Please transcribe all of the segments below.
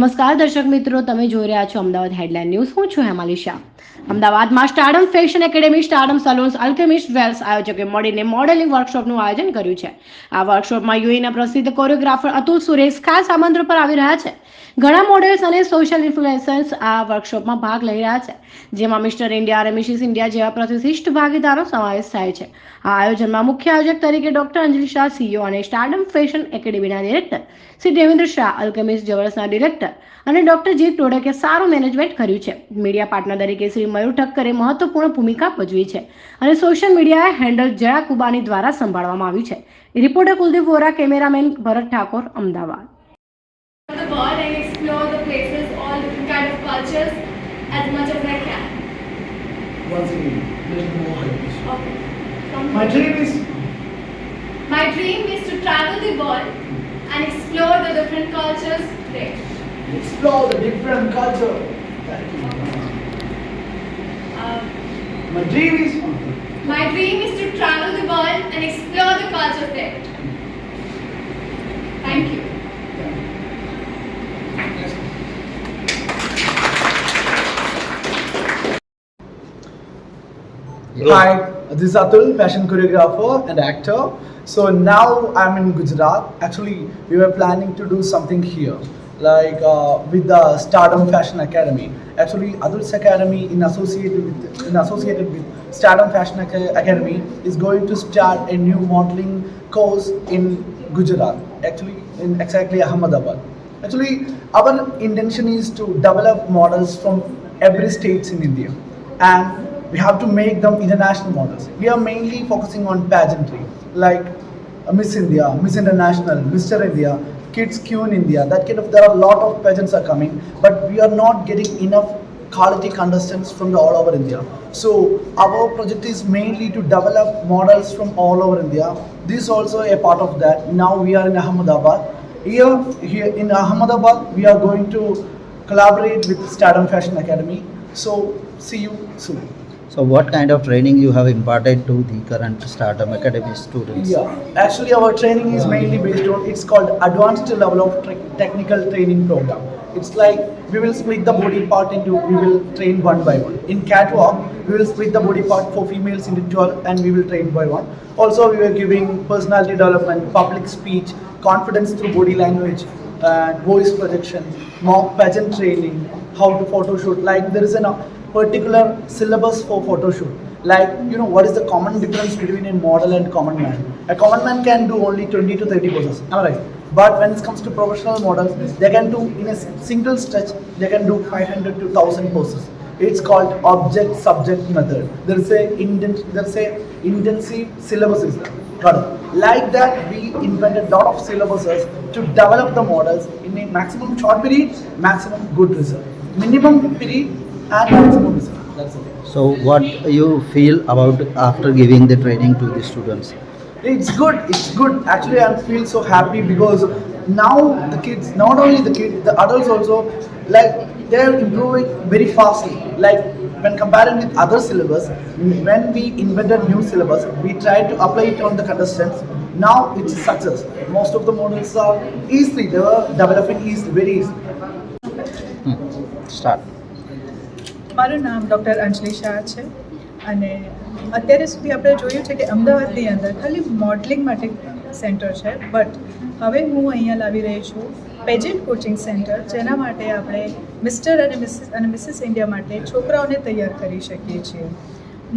નમસ્કાર દર્શક મિત્રો, તમે જોઈ રહ્યા છો અમદાવાદ હેડલાઇન ન્યૂઝ હું છું હેમાલી શાહ. અમદાવાદમાં Stardom Fashion Academy Stardom Salons Alchemist Wales આયોજકે મળીને મોડેલિંગ વર્કશોપનું આયોજન કર્યું છે. આ વર્કશોપમાં યુએના પ્રસિદ્ધ કોરિયોગ્રાફર અતુલ સુરેશ ખાસ આમંત્રણ પર આવી રહ્યા છે. ઘણા મોડેલ્સ અને સોશિયલ ઇન્ફ્લુએન્સર્સ આ વર્કશોપમાં ભાગ લઈ રહ્યા છે. જેમાં મિસ્ટર ઇન્ડિયા અને મિસિસ ઇન્ડિયા જેવા પ્રતિષ્ઠિત ભાગીદારો સમાવેશ થાય છે. આ આયોજનમાં મુખ્ય આયોજક તરીકે ડોક્ટર અંજલિ શાહ સીઈઓ અને સ્ટાર્ડમ ફેશન એકેડેમીના ડિરેક્ટર શ્રી દેવેન્દ્ર શાહ અલ્કેમિસ્ટ જવર્સના ડિરેક્ટર અને ડોક્ટર જીત ટોડકે સારું મેનેજમેન્ટ કર્યું છે. મીડિયા પાર્ટનર તરીકે શ્રી મયુર ઠક્કરે મહત્વપૂર્ણ ભૂમિકા ભજવી છે અને સોશિયલ મીડિયાએ હેન્ડલ જયા કુબાની દ્વારા સંભાળવામાં આવ્યું છે. Reporter Kuldeep Vora cameraman Bharat Thakor, Ahmedabad. The world and explore the places, all different kind of cultures as much as I can. Once again, little more. Okay. From My dream is My dream is to travel the world and explore the different cultures there. explore the different culture. Thank you. Uh, My dream is my dream is to travel the world and explore the cultures there. Thank you. Hi, this is Atul, fashion choreographer and actor. So now I'm in Gujarat. Actually, we were planning to do something here, like uh, with the Stardom Fashion Academy. Actually, Atul's Academy, in associated with in associated with Stardom Fashion Academy, is going to start a new modeling course in Gujarat. Actually, in exactly Ahmedabad. Actually, our intention is to develop models from every states in India, and we have to make them international models. We are mainly focusing on pageantry, like uh, Miss India, Miss International, Mr. India, Kids Q in India. That kind of there are a lot of pageants are coming, but we are not getting enough quality contestants from the all over India. So our project is mainly to develop models from all over India. This is also a part of that. Now we are in Ahmedabad. Here, here in Ahmedabad, we are going to collaborate with Stardom Fashion Academy. So see you soon. So what kind of training you have imparted to the current Stardom Academy students? Yeah, actually our training is mainly based on it's called advanced level of technical training program. It's like we will split the body part into we will train one by one. In catwalk, we will split the body part for females into 12 and we will train by one. Also, we were giving personality development, public speech, confidence through body language, and voice projection, mock pageant training, how to photo shoot. Like there is a particular syllabus for photo shoot. Like you know what is the common difference between a model and common man? A common man can do only 20 to 30 poses. Am I right? But when it comes to professional models, they can do in a single stretch, they can do 500 to 1000 poses. It's called object subject method. There is a indent, there is a intensive syllabus is there. Like that, we invented lot of syllabuses to develop the models in a maximum short period, maximum good result. Minimum period and maximum result. That's it. So what you feel about after giving the training to the students? It's good. It's good. Actually, I feel so happy because now the kids, not only the kids, the adults also, like they're improving very fastly. Like when comparing with other syllabus, when we invented new syllabus, we tried to apply it on the contestants. Now it's a success. Most of the models are easily they were developing easily, very easily. Hmm. Start. મારું નામ doctor અંજલિ શાહ છે. અને અત્યારે સુધી આપણે જોયું છે કે અમદાવાદની અંદર ખાલી મોડલિંગ માટે સેન્ટર છે. બટ હવે હું અહીંયા લાવી રહી છું પેજન્ટ કોચિંગ સેન્ટર, જેના માટે આપણે મિસ્ટર અને મિસિસ અને મિસિસ ઇન્ડિયા માટે છોકરાઓને તૈયાર કરી શકીએ છીએ.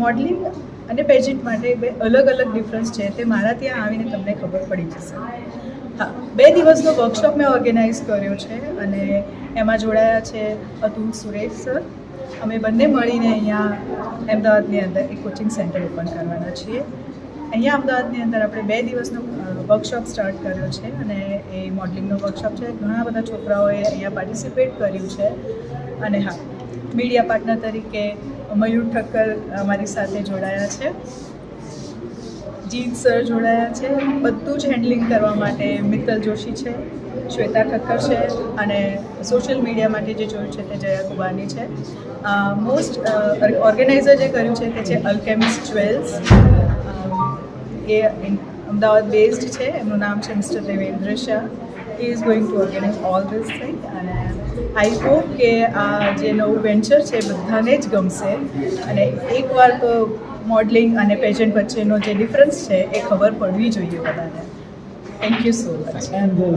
મોડલિંગ અને પેજન્ટ માટે બે અલગ અલગ ડિફરન્સ છે તે મારા ત્યાં આવીને તમને ખબર પડી જશે. હા, બે દિવસનો વર્કશોપ મેં ઓર્ગેનાઇઝ કર્યો છે અને એમાં જોડાયા છે અતુલ સુરેશ સર અમે બંને મળીને અહીંયા અમદાવાદની અંદર એક કોચિંગ સેન્ટર ઓપન કરવાના છીએ. અહીંયા અમદાવાદની અંદર આપણે બે દિવસનો વર્કશોપ સ્ટાર્ટ કર્યો છે અને એ મોડલિંગનો વર્કશોપ છે. ઘણા બધા છોકરાઓએ અહીંયા પાર્ટિસિપેટ કર્યું છે. અને હા મીડિયા પાર્ટનર તરીકે મયુર ઠક્કર અમારી સાથે જોડાયા છે. જીત સર જોડાયા છે. બધું જ હેન્ડલિંગ કરવા માટે મિત્તલ જોશી છે. શ્વેતા ઠક્કર છે અને સોશિયલ મીડિયા માટે જે જોયું છે તે જયા કુબાની છે. મોસ્ટ ઓર્ગેનાઇઝર જે કર્યું છે તે છે અલ્કેમિસ્ટ જ્વેલ્સ એ અમદાવાદ બેઝડ છે. એમનું નામ છે Mister Devendra Shah he is going to organise all this thing અને આઈ હોપ કે આ જે નવું વેન્ચર છે બધાને જ ગમશે. અને એકવાર તો મોડલિંગ અને પેજન્ટ વચ્ચેનો જે ડિફરન્સ છે એ ખબર પડવી જોઈએ બધાને. Thank you so much And uh,